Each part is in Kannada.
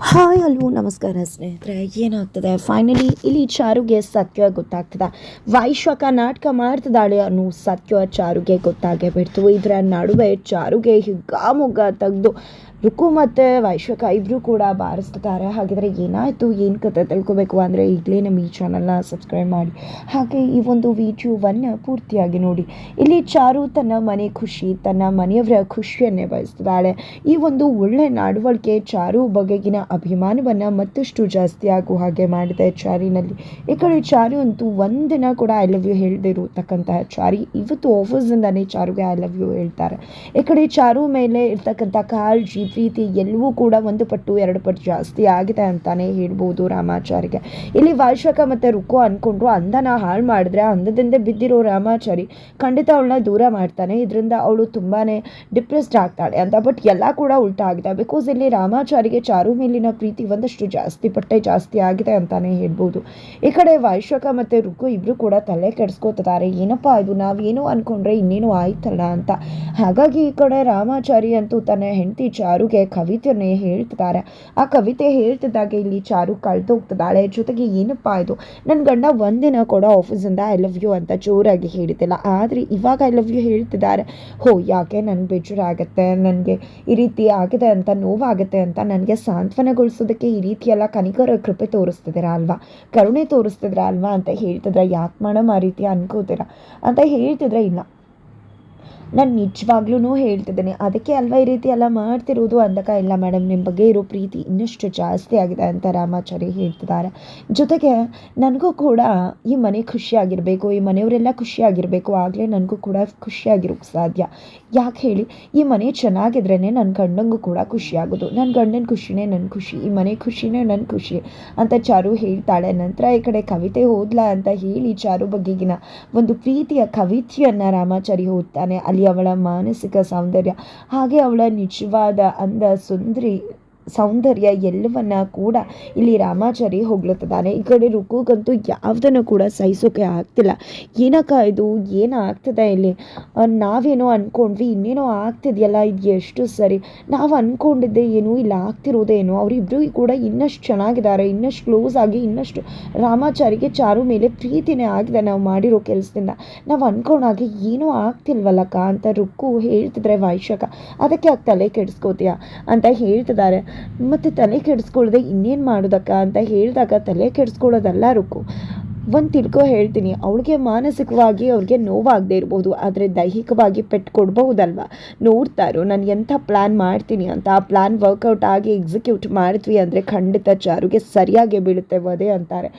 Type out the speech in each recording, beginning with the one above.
ಹಾಯ್ ಅಲ್ವೋ, ನಮಸ್ಕಾರ ಸ್ನೇಹಿತರೆ, ಏನಾಗ್ತದೆ? ಫೈನಲಿ ಇಲ್ಲಿ ಚಾರುಗೆ ಸತ್ಯ ಗೊತ್ತಾಗ್ತದೆ. ವೈಶ್ವಕ ನಾಟಕ ಮಾಡ್ತದಾಳೆ ಅನ್ನೋ ಸತ್ಯ ಚಾರುಗೆ ಗೊತ್ತಾಗೇ ಬಿಡ್ತು. ಇದರ ನಡುವೆ ಚಾರುಗೆ ಹಿಗ್ಗಾಮುಗ್ಗ ತೆಗೆದು ರುಕು ಮತ್ತು ವೈಶ್ವಿಕ ಇಬ್ಬರು ಕೂಡ ಬಾರಿಸ್ತಾರೆ. ಹಾಗಿದ್ರೆ ಏನಾಯಿತು? ಏನು ಕತೆ ತಿಳ್ಕೊಬೇಕು ಅಂದರೆ ಈಗಲೇ ನಮ್ಮ ಈ ಚಾನಲ್ನ ಸಬ್ಸ್ಕ್ರೈಬ್ ಮಾಡಿ. ಹಾಗೆ ಈ ಒಂದು ವಿಡಿಯೋವನ್ನು ಪೂರ್ತಿಯಾಗಿ ನೋಡಿ. ಇಲ್ಲಿ ಚಾರು ತನ್ನ ಮನೆ ಖುಷಿ, ತನ್ನ ಮನೆಯವರ ಖುಷಿಯನ್ನೇ ಬಯಸ್ತಿದ್ದಾಳೆ. ಈ ಒಂದು ಒಳ್ಳೆ ನಡವಳಿಕೆ ಚಾರು ಬಗೆಗಿನ ಅಭಿಮಾನವನ್ನು ಮತ್ತಷ್ಟು ಜಾಸ್ತಿ ಆಗುವ ಹಾಗೆ ಮಾಡಿದೆ ಚಾರಿನಲ್ಲಿ. ಈ ಕಡೆ ಚಾರು ಅಂತೂ ಒಂದಿನ ಕೂಡ ಐ ಲವ್ ಯು ಹೇಳದಿರತಕ್ಕಂತಹ ಚಾರಿ. ಇವತ್ತು ಆಫೀಸಿಂದನೇ ಚಾರುಗೆ ಐ ಲವ್ ಯು ಹೇಳ್ತಾರೆ. ಈ ಕಡೆ ಚಾರು ಮೇಲೆ ಇರ್ತಕ್ಕಂಥ ಕಾಳಜಿ ಪ್ರೀತಿ ಎಲ್ಲವೂ ಕೂಡ ಒಂದು ಪಟ್ಟು, ಎರಡು ಪಟ್ಟು ಜಾಸ್ತಿ ಆಗಿದೆ ಅಂತಾನೆ ಹೇಳ್ಬೋದು ರಾಮಾಚಾರಿಗೆ. ಇಲ್ಲಿ ವಾರ್ಷಕ ಮತ್ತು ರುಕು ಅಂದ್ಕೊಂಡ್ರು ಅಂದನ ಹಾಳು ಮಾಡಿದ್ರೆ ಅಂದದಿಂದ ಬಿದ್ದಿರೋ ರಾಮಾಚಾರಿ ಖಂಡಿತ ಅವಳನ್ನ ದೂರ ಮಾಡ್ತಾನೆ. ಇದರಿಂದ ಅವಳು ತುಂಬಾ ಡಿಪ್ರೆಸ್ಡ್ ಆಗ್ತಾಳೆ ಅಂತ. ಬಟ್ ಎಲ್ಲ ಕೂಡ ಉಲ್ಟಾ ಆಗಿದೆ. ಬಿಕಾಸ್ ಇಲ್ಲಿ ರಾಮಾಚಾರಿಗೆ ಚಾರು ಮೇಲಿನ ಪ್ರೀತಿ ಒಂದಷ್ಟು ಜಾಸ್ತಿ ಪಟ್ಟೆ ಜಾಸ್ತಿ ಆಗಿದೆ ಅಂತಾನೆ ಹೇಳ್ಬೋದು. ಈ ಕಡೆ ವಾಶಕ ಮತ್ತು ರುಕು ಇಬ್ರು ಕೂಡ ತಲೆ ಕೆಡಿಸ್ಕೋತಿದ್ದಾರೆ. ಏನಪ್ಪಾ ಇದು? ನಾವೇನೋ ಅನ್ಕೊಂಡ್ರೆ ಇನ್ನೇನು ಆಯ್ತಲ್ಲ ಅಂತ. ಹಾಗಾಗಿ ಈ ಕಡೆ ರಾಮಾಚಾರಿ ಅಂತೂ ತನ್ನ ಹೆಂಡತಿ ಚಾರುಗೆ ಕವಿತೆಯನ್ನೇ ಹೇಳ್ತಿದ್ದಾರೆ. ಆ ಕವಿತೆ ಹೇಳ್ತಿದ್ದಾಗ ಇಲ್ಲಿ ಚಾರು ಕಳೆದು ಹೋಗ್ತಿದ್ದಾಳೆ. ಜೊತೆಗೆ, ಏನಪ್ಪ ಇದು? ನನ್ನ ಗಂಡ ಒಂದಿನ ಕೂಡ ಆಫೀಸಿಂದ ಐ ಲವ್ ಯು ಅಂತ ಜೋರಾಗಿ ಹೇಳಿದ್ದಿಲ್ಲ. ಆದರೆ ಇವಾಗ ಐ ಲವ್ ಯು ಹೇಳ್ತಿದ್ದಾರೆ. ಹೋ, ಯಾಕೆ ನನಗೆ ಬೇಜಾರಾಗುತ್ತೆ ನನಗೆ ಈ ರೀತಿ ಆಗಿದೆ ಅಂತ, ನೋವಾಗುತ್ತೆ ಅಂತ ನನಗೆ ಸಾಂತ್ವನಗೊಳಿಸೋದಕ್ಕೆ ಈ ರೀತಿ ಎಲ್ಲ ಕನಿಕರ ಕೃಪೆ ತೋರಿಸ್ತಿದ್ದೀರಾ ಅಲ್ವಾ? ಕರುಣೆ ತೋರಿಸ್ತಿದ್ರ ಅಲ್ವಾ? ಅಂತ ಹೇಳ್ತಿದ್ರೆ, ಯಾಕೆ ಮೇಡಮ್ ಆ ರೀತಿ ಅನ್ಕೋತೀರಾ? ಅಂತ ಹೇಳ್ತಿದ್ರೆ, ಇಲ್ಲ. ನಾನು ನಿಜವಾಗ್ಲೂ ಹೇಳ್ತಿದ್ದೇನೆ. ಅದಕ್ಕೆ ಅಲ್ವಾ ಈ ರೀತಿ ಎಲ್ಲ ಮಾಡ್ತಿರೋದು? ಅಂದಕ ಇಲ್ಲ ಮೇಡಮ್ ನಿಮ್ಮ ಬಗ್ಗೆ ಇರೋ ಪ್ರೀತಿ ಇನ್ನಷ್ಟು ಜಾಸ್ತಿ ಆಗಿದೆ ಅಂತ ರಾಮಾಚಾರಿ ಹೇಳ್ತಿದ್ದಾರೆ. ಜೊತೆಗೆ ನನಗೂ ಕೂಡ ಈ ಮನೆ ಖುಷಿಯಾಗಿರಬೇಕು ಈ ಮನೆಯವರೆಲ್ಲ ಖುಷಿಯಾಗಿರಬೇಕು ಆಗಲೇ ನನಗೂ ಕೂಡ ಖುಷಿಯಾಗಿರೋಕ್ಕೆ ಸಾಧ್ಯ. ಯಾಕೆ ಹೇಳಿ? ಈ ಮನೆ ಚೆನ್ನಾಗಿದ್ರೇ ನನ್ನ ಗಂಡಂಗೂ ಕೂಡ ಖುಷಿಯಾಗೋದು ನನ್ನ ಗಂಡನ ಖುಷಿನೇ ನನ್ನ ಖುಷಿ, ಈ ಮನೆ ಖುಷಿನೇ ನನ್ನ ಖುಷಿ ಅಂತ ಚಾರು ಹೇಳ್ತಾಳೆ. ನಂತರ ಈ ಕಡೆ ಕವಿತೆ ಓದ್ಲಾ ಅಂತ ಹೇಳಿ ಚಾರು ಬಗೆಗಿನ ಒಂದು ಪ್ರೀತಿಯ ಕವಿತೆಯನ್ನು ರಾಮಾಚಾರಿ ಓದ್ತಾನೆ. ಅಲ್ಲಿ ಅವಳ ಮಾನಸಿಕ ಸೌಂದರ್ಯ. ಹಾಗೆ ಅವಳ ನಿಜವಾದ ಅಂದ ಸುಂದರಿ ಸೌಂದರ್ಯ ಎಲ್ಲವನ್ನ ಕೂಡ ಇಲ್ಲಿ ರಾಮಾಚಾರಿ ಹೊಗಳುತ್ತಿದ್ದಾನೆ ಈ ಕಡೆ ರುಕುಗಂತೂ ಯಾವುದನ್ನು ಕೂಡ ಸಹಿಸೋಕೆ ಆಗ್ತಿಲ್ಲ. ಏನಕ್ಕ ಇದು? ಏನಾಗ್ತದೆ ಇಲ್ಲಿ? ನಾವೇನೋ ಅಂದ್ಕೊಂಡ್ವಿ ಇನ್ನೇನೋ ಆಗ್ತಿದೆಯಲ್ಲ ಇದು ಎಷ್ಟು ಸರಿ? ನಾವು ಅಂದ್ಕೊಂಡಿದ್ದೆ ಏನು, ಇಲ್ಲ ಆಗ್ತಿರೋದೇನು ಅವರಿಬ್ಬರು ಕೂಡ ಇನ್ನಷ್ಟು ಚೆನ್ನಾಗಿದ್ದಾರೆ, ಇನ್ನಷ್ಟು ಕ್ಲೋಸ್ ಆಗಿ ಇನ್ನಷ್ಟು ರಾಮಾಚಾರಿಗೆ ಚಾರು ಮೇಲೆ ಪ್ರೀತಿನೇ ಆಗಿದೆ ನಾವು ಮಾಡಿರೋ ಕೆಲಸದಿಂದ. ನಾವು ಅಂದ್ಕೊಂಡಾಗೆ ಏನೂ ಆಗ್ತಿಲ್ವಲ್ಲಕ್ಕ ಅಂತ ರುಕ್ಕು ಹೇಳ್ತಿದ್ರೆ ವೈಶಾಖ ಅದಕ್ಕೆ ತಲೆ ಕೆಡಿಸ್ಕೋತೀಯ? ಅಂತ ಹೇಳ್ತಿದ್ದಾರೆ. ಮತ್ತು ತಲೆ ಕೆಡಿಸ್ಕೊಳ್ಳದೆ ಇನ್ನೇನು ಮಾಡೋದಕ್ಕ ಅಂತ ಹೇಳಿದಾಗ ತಲೆ ಕೆಡಿಸ್ಕೊಳ್ಳೋದಲ್ಲ ರುಕ್ಕು ಒಂದು ತಿಳ್ಕೊ ಹೇಳ್ತೀನಿ, ಅವಳಿಗೆ ಮಾನಸಿಕವಾಗಿ ಅವ್ರಿಗೆ ನೋವಾಗದೇ ಇರ್ಬೋದು, ಆದರೆ ದೈಹಿಕವಾಗಿ ಪೆಟ್ಟು ಕೊಡ್ಬಹುದಲ್ವ? ನೋಡ್ತಾರೋ, ನಾನು ಎಂಥ ಪ್ಲ್ಯಾನ್ ಮಾಡ್ತೀನಿ ಅಂತ, ಆ ಪ್ಲ್ಯಾನ್ ವರ್ಕೌಟ್ ಆಗಿ ಎಕ್ಸಿಕ್ಯೂಟ್ ಮಾಡಿದ್ವಿ ಅಂದರೆ ಖಂಡಿತ ಚಾರುಗೆ ಸರಿಯಾಗಿ ಬೀಳುತ್ತೆ ವಧೆ ಅಂತಾರೆ.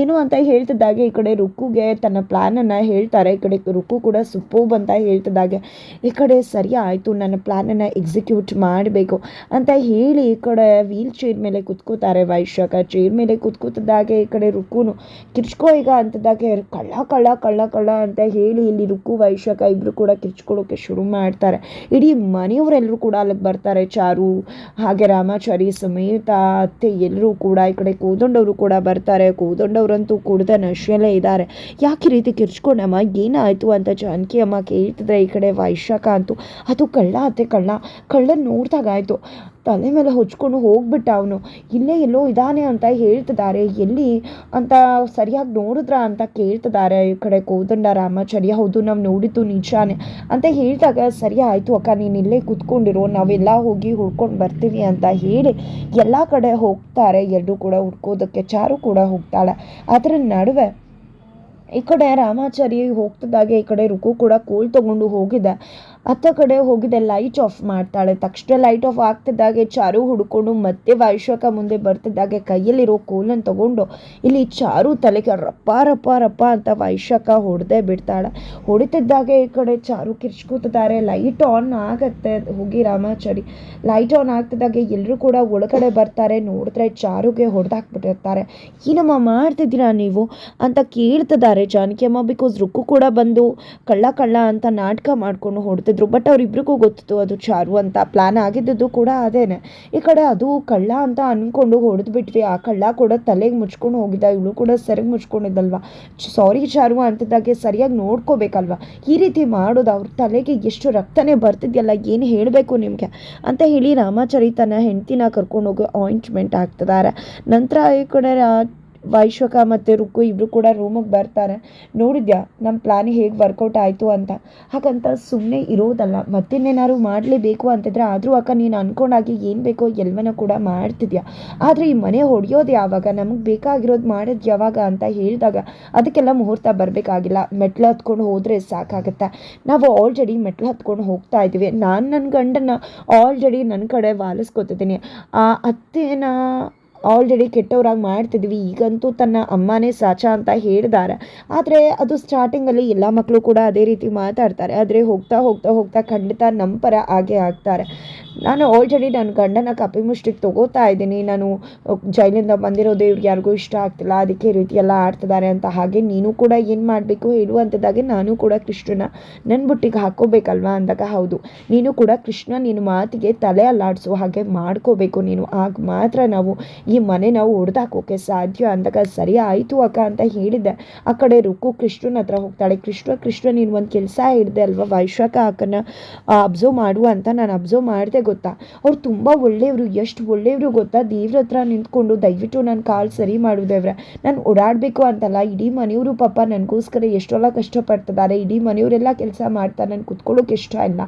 ಏನು ಅಂತ ಹೇಳ್ತಿದ್ದಾಗೆ ಈ ಕಡೆ ರುಕ್ಕುಗೆ ತನ್ನ ಪ್ಲ್ಯಾನನ್ನು ಹೇಳ್ತಾರೆ, ಈ ಕಡೆ ರುಕ್ಕು ಕೂಡ ಸುಪ್ಪೋಬ್ ಅಂತ ಹೇಳ್ತಿದ್ದಾಗೆ, ಈ ಕಡೆ ಸರಿ ಆಯಿತು, ನನ್ನ ಪ್ಲ್ಯಾನನ್ನು ಎಕ್ಸಿಕ್ಯೂಟ್ ಮಾಡಬೇಕು ಅಂತ ಹೇಳಿ ಈ ಕಡೆ ವೀಲ್ ಚೇರ್ ಮೇಲೆ ಕುತ್ಕೋತಾರೆ ವೈಶಾಖ. ಚೇರ್ ಮೇಲೆ ಕುತ್ಕೋತಿದ್ದಾಗೆ ಈ ಕಡೆ ರುಕ್ಕುನು ಕಿರ್ಚ್ಕೋ ಈಗ ಅಂತದಾಗೆ ಕಳ್ಳ ಕಳ್ಳ ಕಳ್ಳ ಕಳ್ಳ ಅಂತ ಹೇಳಿ ಇಲ್ಲಿ ರುಕ್ಕು, ವೈಶಾಖ ಇಬ್ಬರು ಕೂಡ ಕಿರ್ಚ್ಕೊಳ್ಳೋಕೆ ಶುರು ಮಾಡ್ತಾರೆ. ಇಡೀ ಮನೆಯವರೆಲ್ಲರೂ ಕೂಡ ಅಲ್ಲಿಗೆ ಬರ್ತಾರೆ. ಚಾರು, ಹಾಗೆ ರಾಮಾಚಾರಿ ಸಮೇತ ಅತ್ತೆ ಎಲ್ಲರೂ ಕೂಡ ಈ ಕಡೆ ಕೂದೊಂಡವರು ಕೂಡ ಬರ್ತಾರೆ. ಕೂದೊಂಡವರಂತೂ ಕುಡ್ದ ನಶೆಯಲ್ಲೇ ಇದ್ದಾರೆ. ಯಾಕೆ ಈ ರೀತಿ ಕಿರ್ಚ್ಕೊಂಡಮ್ಮ? ಏನಾಯಿತು ಅಂತ ಜಾನಕಿ ಅಮ್ಮ ಕೇಳ್ತಿದ್ರೆ ಈ ಕಡೆ ವೈಶಾಖ ಅಂತೂ. ಅದು ಕಳ್ಳ ಅತ್ತೆ ಕಳ್ಳ. ಕಳ್ಳನ ನೋಡ್ದಾಗಾಯ್ತು. ತಲೆ ಮೇಲೆ ಹೊಚ್ಕೊಂಡು ಹೋಗ್ಬಿಟ್ಟ ಅವನು. ಇಲ್ಲೇ ಎಲ್ಲೋ ಇದ್ದಾನೆ ಅಂತ ಹೇಳ್ತಿದ್ದಾರೆ. ಎಲ್ಲಿ ಅಂತ ಸರಿಯಾಗಿ ನೋಡಿದ್ರ ಅಂತ ಕೇಳ್ತಿದ್ದಾರೆ ಈ ಕಡೆ ಕೋದಂಡ ರಾಮಾಚಾರ್ಯ. ಹೌದು, ನಾವು ನೋಡಿತು ನಿಜಾನೆ. ಅಂತ ಹೇಳಿದಾಗ, ಸರಿ ಆಯಿತು ಅಕ್ಕ, ನೀನು ಇಲ್ಲೇ ಕೂತ್ಕೊಂಡಿರೋ, ನಾವೆಲ್ಲ ಹೋಗಿ ಹುಡ್ಕೊಂಡು ಬರ್ತೀವಿ ಅಂತ ಹೇಳಿ ಎಲ್ಲ ಕಡೆ ಹೋಗ್ತಾರೆ. ಎಲ್ಲರೂ ಕೂಡ ಹುಡ್ಕೋದಕ್ಕೆ, ಚಾರು ಕೂಡ ಹೋಗ್ತಾಳೆ. ಅದರ ನಡುವೆ ಈ ಕಡೆ ರಾಮಾಚಾರಿ ಹೋಗ್ತಿದ್ದಾಗೆ ಈ ಕಡೆ ರುಕು ಕೂಡ ಕೋಲ್ ತಗೊಂಡು ಹೋಗಿದೆ. ಅತ್ತ ಕಡೆ ಹೋಗಿದೆ ಲೈಟ್ ಆಫ್ ಮಾಡ್ತಾಳೆ. ತಕ್ಷಣ ಲೈಟ್ ಆಫ್ ಆಗ್ತಿದ್ದಾಗೆ ಚಾರು ಹುಡ್ಕೊಂಡು ಮತ್ತೆ ವೈಶ್ವಕ ಮುಂದೆ ಬರ್ತಿದ್ದಾಗ. ಕೈಯಲ್ಲಿರೋ ಕೋಲನ್ನು ತಗೊಂಡು ಇಲ್ಲಿ ಚಾರು ತಲೆಗೆ ರಪ್ಪ ರಪ್ಪ ರಪ್ಪ ಅಂತ ವೈಶಾಖ ಹೊಡೆದೇ ಬಿಡ್ತಾಳೆ. ಹೊಡಿತಿದ್ದಾಗೆ ಈ ಕಡೆ ಚಾರು ಕಿರ್ಚ್ಕೋತಿದ್ದಾರೆ. ಲೈಟ್ ಆನ್ ಆಗತ್ತೆ ಹೋಗಿ ರಾಮಾಚಾರಿ. ಲೈಟ್ ಆನ್ ಆಗ್ತಿದ್ದಾಗೆ ಎಲ್ಲರೂ ಕೂಡ ಒಳಗಡೆ ಬರ್ತಾರೆ. ನೋಡಿದ್ರೆ ಚಾರುಗೆ ಹೊಡೆದಾಕ್ಬಿಟ್ಟಿರ್ತಾರೆ. ಏನಮ್ಮ ಮಾಡ್ತಿದ್ದೀರಾ ನೀವು ಅಂತ ಕೇಳ್ತಿದ್ದಾರೆ ಜಾನಕಿಯಮ್ಮ ಬಿಕಾಸ್ ರುಕ್ಕು ಕೂಡ ಬಂದು ಕಳ್ಳ ಕಳ್ಳ ಅಂತ ನಾಟಕ ಮಾಡ್ಕೊಂಡು ಹೊಡ್ತಿದ್ದಾರೆ. ಮಾಡ್ತಿದ್ರು ಬಟ್ ಅವರಿಬ್ರಿಗೂ ಗೊತ್ತಿತ್ತು ಅದು ಚಾರು ಅಂತ. ಪ್ಲಾನ್ ಆಗಿದ್ದು ಕೂಡ ಅದೇನೆ. ಈ ಕಡೆ ಅದು ಕಳ್ಳ ಅಂತ ಅನ್ಕೊಂಡು ಹೊಡೆದು ಬಿಟ್ವಿ ಆ ಕಳ್ಳ ಕೂಡ ತಲೆಗೆ ಮುಚ್ಕೊಂಡು ಹೋಗಿದ್ದ. ಇವಳು ಕೂಡ ಸರಿಗೆ ಮುಚ್ಕೊಂಡಿದ್ದಲ್ವಾ? ಸಾರಿ ಚಾರು ಅಂತಿದ್ದಾಗೆ ಸರಿಯಾಗಿ ನೋಡ್ಕೋಬೇಕಲ್ವಾ? ಈ ರೀತಿ ಮಾಡೋದು ಅವ್ರ ತಲೆಗೆ ಎಷ್ಟು ರಕ್ತನೇ ಬರ್ತಿದ್ಯಲ್ಲ, ಏನು ಹೇಳಬೇಕು ನಿಮಗೆ? ಅಂತ ಹೇಳಿ ರಾಮಾಚಾರಿ ತನ್ನ ಹೆಂಡ್ತಿನ ಕರ್ಕೊಂಡು ಹೋಗಿ ಆಯಿಂಟ್ಮೆಂಟ್ ಹಾಕ್ತಿದ್ದಾರೆ ನಂತರ ಈ ಕಡೆ ವೈಶ್ವಕ ಮತ್ತು ರುಕ್ಕು ಇಬ್ಬರು ಕೂಡ ರೂಮಿಗೆ ಬರ್ತಾರೆ. ನೋಡಿದ್ಯಾ? ನಮ್ಮ ಪ್ಲ್ಯಾನ್ ಹೇಗೆ ವರ್ಕೌಟ್ ಆಯಿತು ಅಂತ. ಹಾಗಂತ ಸುಮ್ಮನೆ ಇರೋದಲ್ಲ. ಮತ್ತಿನ್ನೇನಾದ್ರು ಮಾಡಲೇಬೇಕು ಅಂತಿದ್ರೆ ಆದರೂ ಅಕ್ಕ ನೀನು ಅಂದ್ಕೊಂಡಾಗಿ ಏನು ಬೇಕೋ ಎಲ್ಲವನ್ನ ಕೂಡ ಮಾಡ್ತಿದ್ಯಾ? ಆದರೆ ಈ ಮನೆ ಹೊಡೆಯೋದು ಯಾವಾಗ? ನಮಗೆ ಬೇಕಾಗಿರೋದು ಮಾಡೋದು ಯಾವಾಗ ಅಂತ ಹೇಳಿದಾಗ ಅದಕ್ಕೆಲ್ಲ ಮುಹೂರ್ತ ಬರಬೇಕಾಗಿಲ್ಲ. ಮೆಟ್ಲು ಹತ್ಕೊಂಡು ಹೋದರೆ ಸಾಕಾಗುತ್ತೆ? ನಾವು ಆಲ್ರೆಡಿ ಮೆಟ್ಲು ಹತ್ಕೊಂಡು ಹೋಗ್ತಾ ಇದ್ದೀವಿ. ನಾನು ನನ್ನ ಗಂಡನ ಆಲ್ರೆಡಿ ನನ್ನ ಕಡೆ ವಾಲಿಸ್ಕೊತಿದ್ದೀನಿ. ಆ ಅತ್ತೆನ ಆಲ್ರೆಡಿ ಕೆಟ್ಟವರಾಗಿ ಮಾಡ್ತಿದ್ವಿ. ಈಗಂತೂ ತನ್ನ ಅಮ್ಮನೇ ಸಾಚ ಅಂತ ಹೇಳಿದ್ದಾರೆ ಆದರೆ ಅದು ಸ್ಟಾರ್ಟಿಂಗಲ್ಲಿ ಎಲ್ಲ ಮಕ್ಕಳು ಕೂಡ ಅದೇ ರೀತಿ ಮಾತಾಡ್ತಾರೆ. ಆದರೆ ಹೋಗ್ತಾ ಹೋಗ್ತಾ ಹೋಗ್ತಾ ಖಂಡಿತ ನಮ್ಮ ಪರ ಹಾಗೆ ಆಗ್ತಾರೆ. ನಾನು ಆಲ್ರೆಡಿ ನನ್ನ ಗಂಡನ ಕಪಿಮುಷ್ಟಿಗೆ ತಗೋತಾ ಇದ್ದೀನಿ. ನಾನು ಜೈಲಿಂದ ಬಂದಿರೋದು ಇವ್ರಿಗೆ ಯಾರಿಗೂ ಇಷ್ಟ ಆಗ್ತಿಲ್ಲ. ಅದಕ್ಕೆ ಈ ರೀತಿ ಎಲ್ಲ ಆಡ್ತಿದ್ದಾರೆ ಅಂತ ಹಾಗೆ ನೀನು ಕೂಡ ಏನು ಮಾಡಬೇಕು ಹೇಳುವಂಥದ್ದಾಗೆ ನಾನು ಕೂಡ ಕೃಷ್ಣನ ನನ್ನ ಬುಟ್ಟಿಗೆ ಹಾಕ್ಕೋಬೇಕಲ್ವಾ ಅಂದಾಗ ಹೌದು. ನೀನು ಕೂಡ ಕೃಷ್ಣ ನಿನ್ನ ಮಾತಿಗೆ ತಲೆ ಅಲ್ಲಾಡಿಸೋ ಹಾಗೆ ಮಾಡ್ಕೋಬೇಕು ನೀನು. ಆಗ ಮಾತ್ರ ನಾವು ಈ ಮನೆ ನಾವು ಹೊಡೆದಾಕೋಕೆ ಸಾಧ್ಯ? ಅಂದಾಗ, ಸರಿ ಆಯಿತು ಅಕ್ಕ ಅಂತ ಹೇಳಿದ್ದೆ. ಆ ಕಡೆ ರುಕ್ಕು ಕೃಷ್ಣನ ಹತ್ರ ಹೋಗ್ತಾಳೆ. ಕೃಷ್ಣ ಕೃಷ್ಣ, ನೀನು ಒಂದು ಕೆಲಸ ಹಿಡ್ದೆ ಅಲ್ವಾ? ವೈಶಾಖ ಅಕ್ಕನ ಅಬ್ಸರ್ವ್ ಮಾಡು ಅಂತ ನಾನು ಅಬ್ಸರ್ವ್ ಮಾಡಿದೆ ಗೊತ್ತಾ? ಅವ್ರು ತುಂಬ ಒಳ್ಳೆಯವರು, ಎಷ್ಟು ಒಳ್ಳೆಯವರು ಗೊತ್ತಾ? ದೇವ್ರ ಹತ್ರ ನಿಂತ್ಕೊಂಡು ದಯವಿಟ್ಟು ನನ್ನ ಕಾಲು ಸರಿ ಮಾಡು ದೇವ್ರೆ. ನಾನು ಓಡಾಡಬೇಕು ಅಂತಲ್ಲ, ಇಡೀ ಮನೆಯವರು ಪಾಪ ನನಗೋಸ್ಕರ ಎಷ್ಟೆಲ್ಲ ಕಷ್ಟಪಡ್ತಿದ್ದಾರೆ ಇಡೀ ಮನೆಯವರೆಲ್ಲ ಕೆಲಸ ಮಾಡ್ತಾರೆ ನಾನು ಕುತ್ಕೊಳ್ಳೋಕೆ ಇಷ್ಟ ಇಲ್ಲ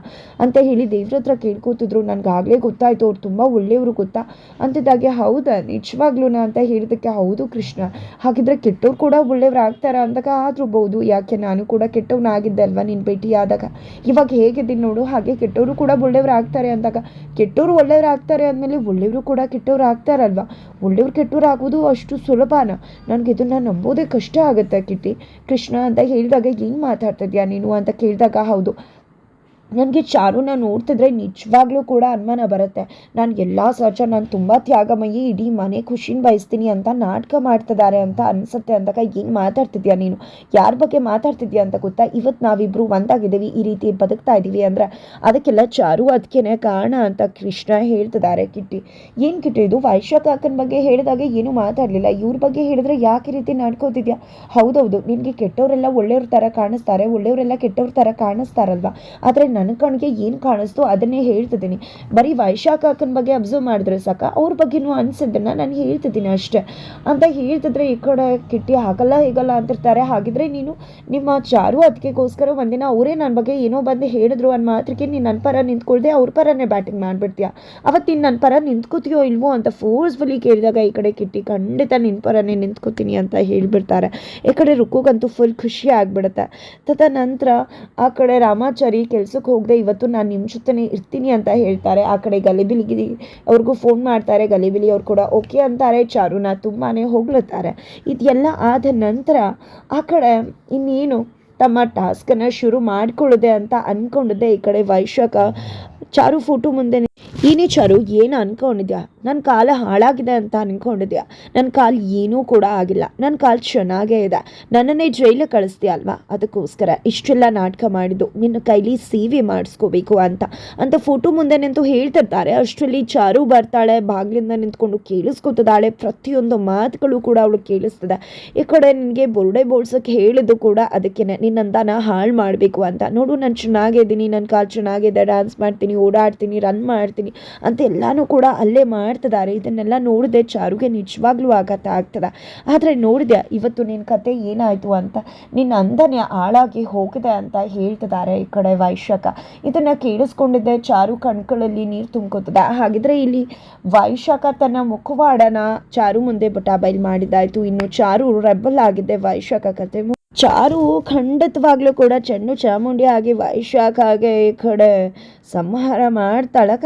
ಅಂತ ಹೇಳಿ ದೇವ್ರ ಹತ್ರ ಕೇಳ್ಕೊತಿದ್ರು. ನನಗಾಗಲೇ ಗೊತ್ತಾಯಿತು, ಅವ್ರು ತುಂಬ ಒಳ್ಳೆಯವರು ಗೊತ್ತಾ? ಅಂತಿದ್ದಾಗೆ, ಹೌದಾ ನಿಜವಾಗ್ಲೂ ಅಂತ ಹೇಳಿದಕ್ಕೆ ಹೌದು ಕೃಷ್ಣ. ಹಾಗಿದ್ರೆ ಕೆಟ್ಟವ್ರು ಕೂಡ ಒಳ್ಳೆಯವ್ರು ಆಗ್ತಾರ ಅಂದಾಗ ಆದ್ರೂಬಹುದು. ಯಾಕೆ ನಾನು ಕೂಡ ಕೆಟ್ಟವನಾಗಿದ್ದೆ ಅಲ್ವಾ ನಿನ್ನ ಭೇಟಿಯಾದಾಗ? ಇವಾಗ ಹೇಗಿದ್ದೀನಿ ನೋಡು, ಹಾಗೆ ಕೆಟ್ಟವರು ಕೂಡ ಒಳ್ಳೆಯವ್ರು ಆಗ್ತಾರೆ ಅಂದಾಗ. ಕೆಟ್ಟವರು ಒಳ್ಳೆಯವ್ರು ಆಗ್ತಾರೆ ಅಂದಮೇಲೆ ಒಳ್ಳೆಯವರು ಕೂಡ ಕೆಟ್ಟವ್ರು ಆಗ್ತಾರಲ್ವಾ ಒಳ್ಳೆಯವ್ರು ಕೆಟ್ಟವ್ರು ಆಗೋದು ಅಷ್ಟು ಸುಲಭನ? ನನಗೆ ಇದನ್ನು ನಂಬೋದೇ ಕಷ್ಟ ಆಗುತ್ತೆ ಕಿಟ್ಟಿ. ಕೃಷ್ಣ ಅಂತ ಹೇಳಿದಾಗ ಏನು ಮಾತಾಡ್ತಿದ್ಯಾ ನೀನು ಅಂತ ಕೇಳಿದಾಗ ಹೌದು. ನನಗೆ ಚಾರುನ ನೋಡ್ತಿದ್ರೆ ನಿಜವಾಗ್ಲೂ ಕೂಡ ಅನುಮಾನ ಬರುತ್ತೆ. ನಾನು ಎಲ್ಲ ಸಹಜ ನಾನು ತುಂಬ ತ್ಯಾಗಮಯಿ, ಇಡೀ ಮನೆ ಖುಷಿನ ಬಯಸ್ತೀನಿ ಅಂತ ನಾಟಕ ಮಾಡ್ತಿದ್ದಾರೆ ಅಂತ ಅನಿಸುತ್ತೆ ಅಂದಾಗ ಏನು ಮಾತಾಡ್ತಿದ್ಯಾ ನೀನು? ಯಾರ ಬಗ್ಗೆ ಮಾತಾಡ್ತಿದ್ಯಾ ಅಂತ ಗೊತ್ತಾ? ಇವತ್ತು ನಾವಿಬ್ಬರು ಒಂದಾಗಿದ್ದೀವಿ, ಈ ರೀತಿ ಬದುಕ್ತಾ ಇದ್ದೀವಿ ಅಂದರೆ ಅದಕ್ಕೆಲ್ಲ ಚಾರು ಅದಕ್ಕೇನೆ ಕಾರಣ ಅಂತ ಕೃಷ್ಣ ಹೇಳ್ತಿದ್ದಾರೆ ಕಿಟ್ಟಿ. ಏನು ಕಿಟ್ಟಿ ಇದು? ವೈಶಾಖ ಅಕ್ಕನ ಬಗ್ಗೆ ಹೇಳಿದಾಗ ಏನೂ ಮಾತಾಡಲಿಲ್ಲ. ಇವ್ರ ಬಗ್ಗೆ ಹೇಳಿದ್ರೆ ಯಾಕೆ ರೀತಿ ನಾಡ್ಕೋತಿದ್ಯಾ ಹೌದೌದು, ನಿನಗೆ ಕೆಟ್ಟವರೆಲ್ಲ ಒಳ್ಳೆಯವ್ರ ಥರ ಕಾಣಿಸ್ತಾರೆ, ಒಳ್ಳೆಯವರೆಲ್ಲ ಕೆಟ್ಟವ್ರ ಥರ ಕಾಣಿಸ್ತಾರಲ್ವಾ? ಆದರೆ ನನ್ನ ಕಣ್ಗೆ ಏನು ಕಾಣಿಸ್ತೋ ಅದನ್ನೇ ಹೇಳ್ತಿದ್ದೀನಿ. ಬರೀ ವೈಶಾಖ ಅಕ್ಕನ ಬಗ್ಗೆ ಅಬ್ಸರ್ವ್ ಮಾಡಿದ್ರೆ ಸಾಕ, ಅವ್ರ ಬಗ್ಗೆನೂ ಅನ್ಸಿದ್ದನ್ನ ನಾನು ಹೇಳ್ತಿದ್ದೀನಿ ಅಷ್ಟೇ. ಅಂತ ಹೇಳ್ತಿದ್ರೆ ಈ ಕಡೆ ಕಿಟ್ಟಿ ಹಾಕಲ್ಲ ಹೀಗಲ್ಲ ಅಂತಿರ್ತಾರೆ. ಹಾಗಿದ್ರೆ ನೀನು ನಿಮ್ಮ ಚಾರು ಅದಕ್ಕೆಗೋಸ್ಕರ ಒಂದಿನ ಅವರೇ ನನ್ನ ಬಗ್ಗೆ ಏನೋ ಬಂದು ಹೇಳಿದ್ರು ಅನ್ನೋ ಮಾತ್ರಕ್ಕೆ ನೀನು ನನ್ನ ಪರ ನಿಂತ್ಕೊಳ್ದೆ ಅವ್ರ ಪರನೇ ಬ್ಯಾಟಿಂಗ್ ಮಾಡಿಬಿಡ್ತೀಯ. ಅವತ್ತಿನ ನೀನು ನನ್ನ ಪರ ನಿಂತ್ಕೋತೀಯೋ ಇಲ್ವೋ ಅಂತ ಫೋರ್ಸ್ಫುಲಿ ಕೇಳಿದಾಗ ಈ ಕಡೆ ಕಿಟ್ಟಿ ಖಂಡಿತ ನಿನ್ನ ಪರನೇ ನಿಂತ್ಕೋತೀನಿ ಅಂತ ಹೇಳಿಬಿಡ್ತಾರೆ. ಈ ಕಡೆ ರುಕ್ಕುಗಂತೂ ಫುಲ್ ಖುಷಿ ಆಗಿಬಿಡುತ್ತೆ. ತದನಂತರ ಆ ಕಡೆ ರಾಮಾಚಾರಿ ಕೆಲ್ಸಕ್ಕೆ ಹೋಗದೆ ಇವತ್ತು ನಾನು ನಿಮ್ಮ ಇರ್ತೀನಿ ಅಂತ ಹೇಳ್ತಾರೆ. ಆ ಕಡೆ ಗಲಿಬಿಲಿಗಿ ಅವ್ರಿಗೂ ಫೋನ್ ಮಾಡ್ತಾರೆ. ಗಲಿಬಿಲಿ ಅವ್ರು ಕೂಡ ಓಕೆ ಅಂತಾರೆ. ಚಾರುನ ತುಂಬಾ ಹೊಗಳುತ್ತಾರೆ ಇದೆಲ್ಲ ಆದ ನಂತರ ಆ ಕಡೆ ಇನ್ನೇನು ತಮ್ಮ ಟಾಸ್ಕನ್ನು ಶುರು ಮಾಡಿಕೊಳ್ಳದೆ ಅಂತ ಅಂದ್ಕೊಂಡಿದ್ದೆ ಈ ಕಡೆ ವೈಶಾಖ. ಚಾರು ಫೋಟೋ ಮುಂದೆ ಏನೇ ಚಾರು, ಏನು ಅನ್ಕೊಂಡಿದ್ಯಾ? ನನ್ನ ಕಾಲ ಹಾಳಾಗಿದೆ ಅಂತ ಅನ್ಕೊಂಡಿದ್ಯಾ? ನನ್ನ ಕಾಲು ಏನೂ ಕೂಡ ಆಗಿಲ್ಲ. ನನ್ನ ಕಾಲು ಚೆನ್ನಾಗೇ ಇದೆ. ನನ್ನನ್ನೇ ಜೈಲಿಗೆ ಕಳಿಸ್ತೀಯ ಅಲ್ವಾ? ಅದಕ್ಕೋಸ್ಕರ ಇಷ್ಟೆಲ್ಲ ನಾಟಕ ಮಾಡಿದ್ದು ನಿನ್ನ ಕೈಲಿ ಸೇವೆ ಮಾಡಿಸ್ಕೋಬೇಕು ಅಂತ. ಅಂತ ಫೋಟೋ ಮುಂದೆ ನಿಂತು ಹೇಳ್ತಿರ್ತಾರೆ. ಅಷ್ಟರಲ್ಲಿ ಚಾರು ಬರ್ತಾಳೆ, ಬಾಗಿಲಿಂದ ನಿಂತ್ಕೊಂಡು ಕೇಳಿಸ್ಕೊತಿದ್ದಾಳೆ. ಪ್ರತಿಯೊಂದು ಮಾತುಗಳು ಕೂಡ ಅವಳು ಕೇಳಿಸ್ತದೆ. ಈ ಕಡೆ ನಿನಗೆ ಬುರುಡೆ ಬೋಳ್ಸೋಕ್ಕೆ ಹೇಳಿದ್ದು ಕೂಡ ಅದಕ್ಕೇನೆ. ನಿನ್ನಂತಾನ ಹಾಳು ಮಾಡಬೇಕು ಅಂತ. ನೋಡು, ನಾನು ಚೆನ್ನಾಗಿದ್ದೀನಿ ನನ್ನ ಕಾಲು ಚೆನ್ನಾಗಿದೆ ಡ್ಯಾನ್ಸ್ ಮಾಡ್ತೀನಿ, ಓಡಾಡ್ತೀನಿ ರನ್ ಮಾಡ್ತೀನಿ. ಅಂತ ಎಲ್ಲಾನು ಕೂಡ ಅಲ್ಲೇ ಮಾಡ್ತಿದ್ದಾರೆ. ಇದನ್ನೆಲ್ಲ ನೋಡಿದೆ ಚಾರುಗೆ ನಿಜವಾಗ್ಲೂ ಆಘಾತ ಆಗ್ತದ. ಆದರೆ ನೋಡಿದೆ, ಇವತ್ತು ನಿನ್ನ ಕತೆ ಏನಾಯಿತು ಅಂತ ನಿನ್ನ ಅಂದನೆ ಆಳಾಗಿ ಹೋಗಿದೆ ಅಂತ ಹೇಳ್ತಿದ್ದಾರೆ ಈ ಕಡೆ ವೈಶಾಖ. ಇದನ್ನು ಕೇಳಿಸ್ಕೊಂಡಿದ್ದೆ ಚಾರು ಕಣ್ಗಳಲ್ಲಿ ನೀರು ತುಂಬ್ಕೋತದೆ. ಹಾಗಿದ್ರೆ ಇಲ್ಲಿ ವೈಶಾಖ ತನ್ನ ಮುಖವಾಡನ ಚಾರು ಮುಂದೆ ಬಟ ಮಾಡಿದ್ದಾಯಿತು. ಇನ್ನು ಚಾರು ರೆಬಲ್ ಆಗಿದೆ ವೈಶಾಖ ಕತೆ ಚಾರು ಖಂಡಿತವಾಗ್ಲೂ ಕೂಡ ಚೆಂಡು ಚಾಮುಂಡಿ ಆಗಿ ವೈಶಾಖ ಆಗಿ ಈ ಕಡೆ ಸಂಹಾರ ಮಾಡ್ತಾಳಕ